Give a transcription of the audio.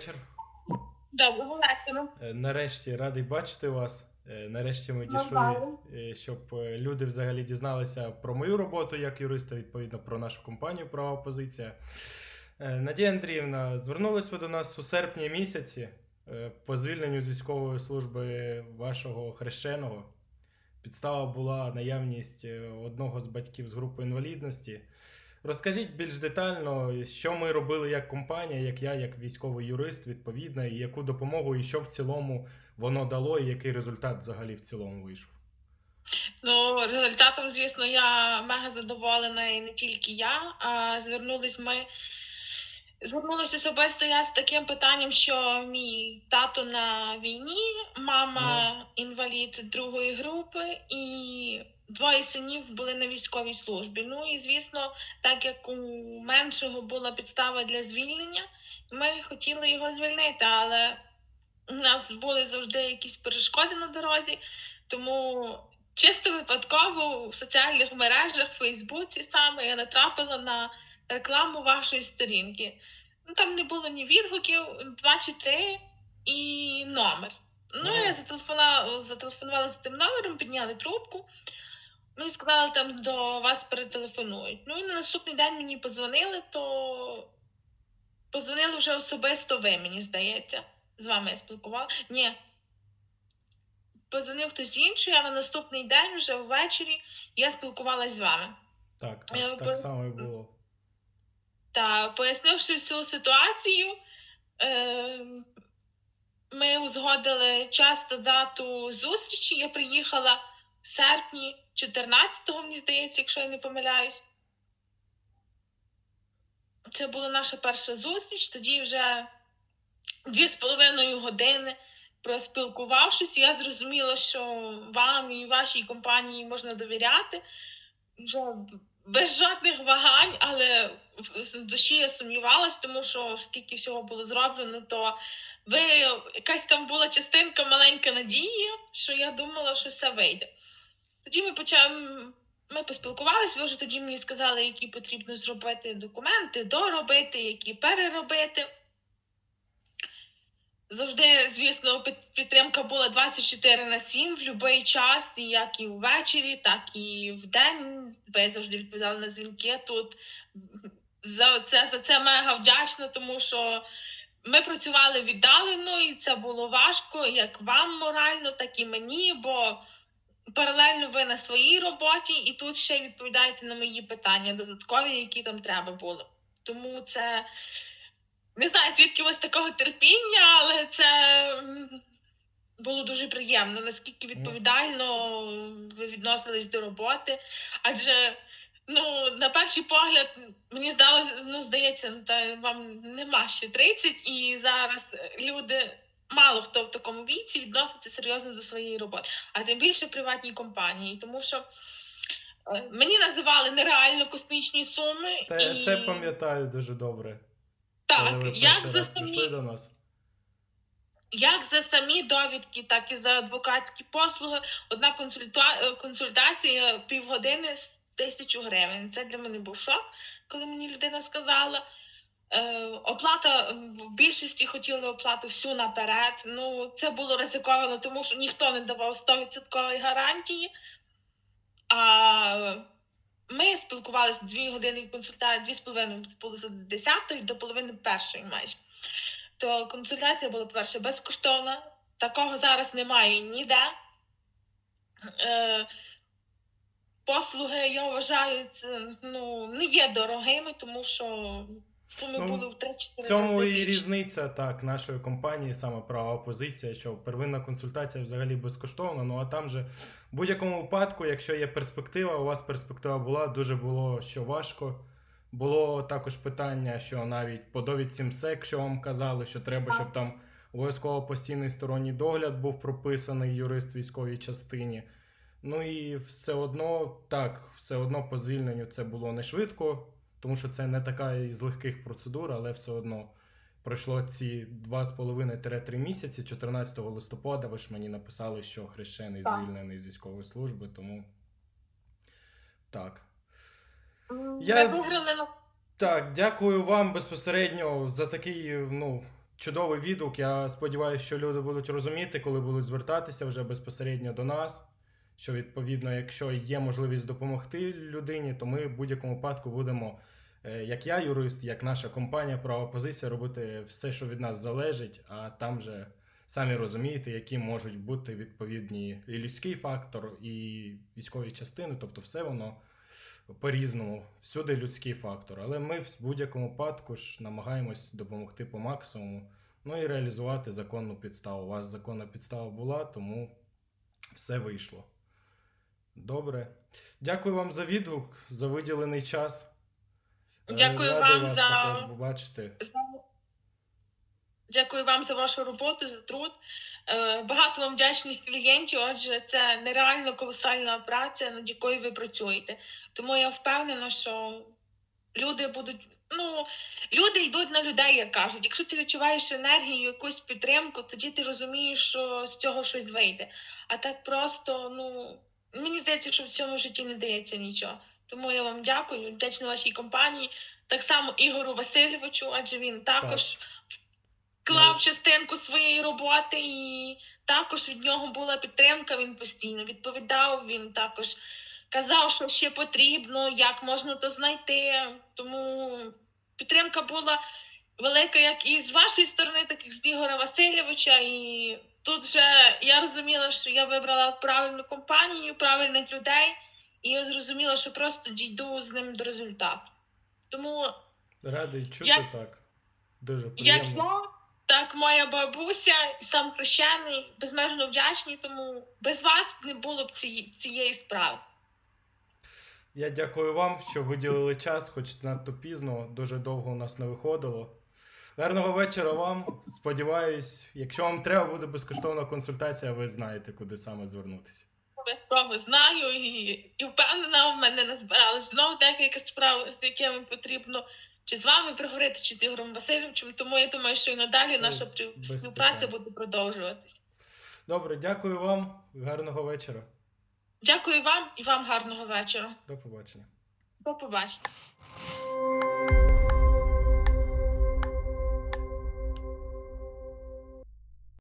вечір. Доброго вечора. Е, Нарешті радий бачити вас. Е, Нарешті ми дійшли, е, щоб люди взагалі дізналися про мою роботу як юриста, відповідно про нашу компанію Права Позиція. Е, Надія Андріївна, звернулись ви до нас у серпні місяці по звільненню з військової служби вашого хрещеного. Підстава була наявність одного з батьків з групи інвалідності. Розкажіть більш детально, що ми робили як компанія, як я, як військовий юрист, відповідно, і яку допомогу, і що в цілому воно дало, і який результат взагалі в цілому вийшов. Ну, результатом, звісно, я мега задоволена, і не тільки я. А звернулись ми. Звернулася особисто я з таким питанням, що мій тато на війні, мама інвалід другої групи, і двоє синів були на військовій службі. Ну і звісно, так як у меншого була підстава для звільнення, ми хотіли його звільнити, але у нас були завжди якісь перешкоди на дорозі, тому чисто випадково у соціальних мережах, в Фейсбуці саме я натрапила на рекламу вашої сторінки. Ну там не було ні відгуків, два чи три і номер. Ну, я зателефонувала, зателефонувала за тим номером, підняли трубку. Ну і сказали, там до вас перетелефонують. Ну і на наступний день мені подзвонили, то подзвонили вже особисто ви, мені здається. З вами я спілкувала. Ні. Подзвонив хтось інший, а на наступний день, вже ввечері, я спілкувалася з вами. Так, Я так, би- так само і було. Та пояснивши всю ситуацію, е, ми узгодили час та дату зустрічі. Я приїхала в серпні 14-го, мені здається, якщо я не помиляюсь. Це була наша перша зустріч. Тоді вже дві з половиною години проспілкувавшись, я зрозуміла, що вам і вашій компанії можна довіряти. Вже без жодних вагань, але в душі я сумнівалась, тому що скільки всього було зроблено, то ви якась там була частинка маленька надії, що я думала, що все вийде. Тоді ми почали. Ми поспілкувалися, ви вже тоді мені сказали, які потрібно зробити документи, доробити, які переробити. Завжди, звісно, підтримка була 24 на 7 в будь-який час, як і ввечері, так і в день. Ви завжди відповідали на дзвінки тут. За це, за це мега вдячна, тому що ми працювали віддалено, і це було важко як вам морально, так і мені, бо паралельно ви на своїй роботі, і тут ще відповідаєте на мої питання, додаткові, які там треба були. Тому це не знаю, звідки у вас такого терпіння, але це було дуже приємно, наскільки відповідально ви відносились до роботи. Адже ну, на перший погляд, мені здалося, ну, здається, ну, та вам нема ще 30, і зараз люди. Мало хто в такому віці відноситься серйозно до своєї роботи, а тим більше приватній компанії, тому що е, мені називали нереально космічні суми. Та і... це пам'ятаю дуже добре. Так, коли ви як перший за раз прийшли самі, до нас. як за самі довідки, так і за адвокатські послуги. Одна консульта... е, консультація півгодини з тисячу гривень. Це для мене був шок, коли мені людина сказала. Е, оплата м, в більшості хотіли оплату всю наперед. Ну, це було ризиковано, тому що ніхто не давав 100% гарантії. А ми спілкувалися дві години консультації, дві з половиною було з 10 до половини першої майже. То консультація була, по-перше, безкоштовна. Такого зараз немає ніде. Е, послуги, я вважаю, це ну, не є дорогими, тому що суми Ну, були в 3-4 В цьому і різниця так нашої компанії, саме права позиція, що первинна консультація взагалі безкоштовна. Ну а там же в будь-якому випадку, якщо є перспектива, у вас перспектива була, дуже було що важко. Було також питання, що навіть по довідці МСЕК, що вам казали, що треба, щоб там обов'язково постійний сторонній догляд був прописаний юрист військовій частині. Ну і все одно, так, все одно по звільненню це було не швидко, тому що це не така із легких процедур, але все одно пройшло ці 2,5-3 місяці. 14 листопада ви ж мені написали, що хрещений Так. звільнений з військової служби, тому так. Я- виграли Так, дякую вам безпосередньо за такий, ну, чудовий відгук. Я сподіваюся, що люди будуть розуміти, коли будуть звертатися вже безпосередньо до нас. Що відповідно, якщо є можливість допомогти людині, то ми в будь-якому випадку будемо, е, як я, юрист, як наша компанія права позиція, робити все, що від нас залежить, а там вже самі розумієте, які можуть бути відповідні і людський фактор, і військові частини, тобто все воно по-різному, всюди людський фактор. Але ми в будь-якому випадку ж намагаємось допомогти по максимуму. Ну і реалізувати законну підставу. У вас законна підстава була, тому все вийшло. Добре. Дякую вам за відгук, за виділений час. Е, Дякую радий вам вас за- також побачити. Дякую вам за вашу роботу, за труд. Е, Багато вам вдячних клієнтів, адже це нереально колосальна праця, над якою ви працюєте. Тому я впевнена, що люди будуть. Ну, люди йдуть на людей, як кажуть. Якщо ти відчуваєш енергію, якусь підтримку, тоді ти розумієш, що з цього щось вийде. А так просто, ну мені здається, що в цьому житті не дається нічого. Тому я вам дякую, вдячна вашій компанії. Так само Ігору Васильовичу, адже він також вклав частинку своєї роботи, і також від нього була підтримка. Він постійно відповідав. Він також казав, що ще потрібно, як можна то знайти. Тому підтримка була велика як і з вашої сторони, так і з Ігора Васильовича. І тут вже я розуміла, що я вибрала правильну компанію, правильних людей, і я зрозуміла, що просто дійду з ним до результату. Тому Радий чути Як- так. Дуже як я, так моя бабуся і сам хрещений, безмежно вдячні, тому без вас не було б цієї, цієї справи. Я дякую вам, що виділили час, хоч надто пізно, дуже довго у нас не виходило. Гарного вечора вам. Сподіваюсь, якщо вам треба буде безкоштовна консультація, ви знаєте, куди саме звернутися. Обов'язково знаю і, і впевнена, в мене назбиралось знову декілька справ, з якими потрібно чи з вами приговорити, чи з Ігорем Васильовичем. Тому я думаю, що і надалі наша без співпраця питань. буде продовжуватися. Добре, дякую вам. Гарного вечора. Дякую вам і вам гарного вечора. До побачення. До побачення.